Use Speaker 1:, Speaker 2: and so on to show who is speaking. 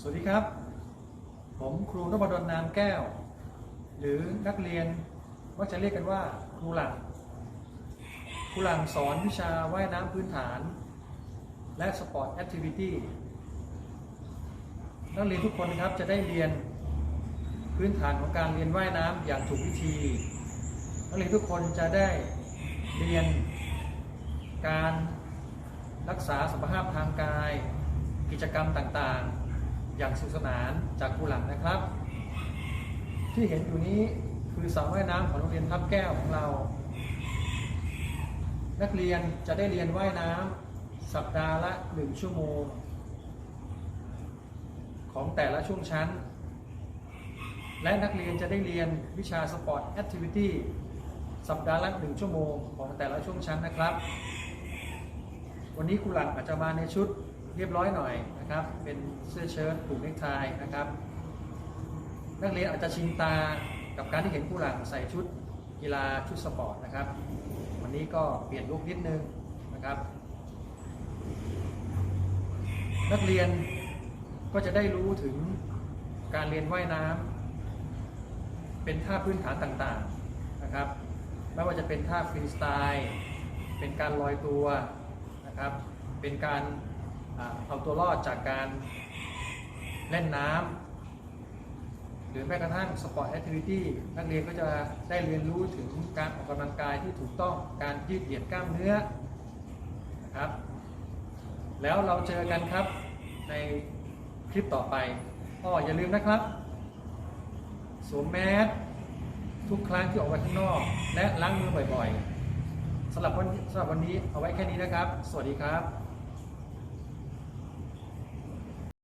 Speaker 1: สวัสดีครับ ผมครูนพดลนามแก้ว หรือนักเรียนว่าจะเรียกกันว่าครูหลังครูหลังสอนวิชาว่ายน้ำพื้นฐาน และสปอร์ตแอคทิวิตี้นักเรียนทุกคนครับจะได้เรียนพื้นฐานของการเรียนว่ายน้ำอย่างถูกวิธี นักเรียนทุกคนจะได้เรียนการรักษาสุขภาพทางกาย กิจกรรมต่างๆ อย่างสนุกสนานจากครูหลังนะครับ ที่เห็นอยู่นี้คือสระว่ายน้ำของโรงเรียนทับแก้วของเรา นักเรียนจะได้เรียนว่ายน้ำสัปดาห์ละ1ชั่วโมง ของแต่ละช่วงชั้น และนักเรียนจะได้เรียนวิชาสปอร์ตแอคทิวิตี้สัปดาห์ละ1ชั่วโมงของแต่ละช่วงชั้นนะครับ วันนี้ครูหลังอาจจะมาในชุด เรียบร้อยหน่อยนะครับ เป็นเสื้อเชิ้ตผูกเนคไทนะครับ นักเรียนอาจจะชินตากับการที่เห็นครูหลังใส่ชุดกีฬาชุดสปอร์ตนะครับ วันนี้ก็เปลี่ยนลุคนิดนึงนะครับ นักเรียนก็จะได้รู้ถึงการเรียนว่ายน้ำเป็นท่าพื้นฐานต่างๆนะครับ ไม่ว่าจะเป็นท่าฟรีสไตล์ เป็นการลอยตัวนะครับ เป็นการ เอาตัวรอดจากการเล่นน้ำหรือแม้กระทั่งสปอร์ตแอคทิวิตี้นักเรียนก็จะได้เรียนรู้ถึงการออกกำลังกายที่ถูกต้องการยืดเหยียดกล้ามเนื้อนะครับ แล้วเราเจอกันครับในคลิปต่อไปอ้ออย่าลืมนะครับสวมแมสทุกครั้งที่ออกไปข้างนอก และล้างมือบ่อยๆสำหรับวันสำหรับวันนี้เอาไว้แค่นี้นะครับ สวัสดีครับ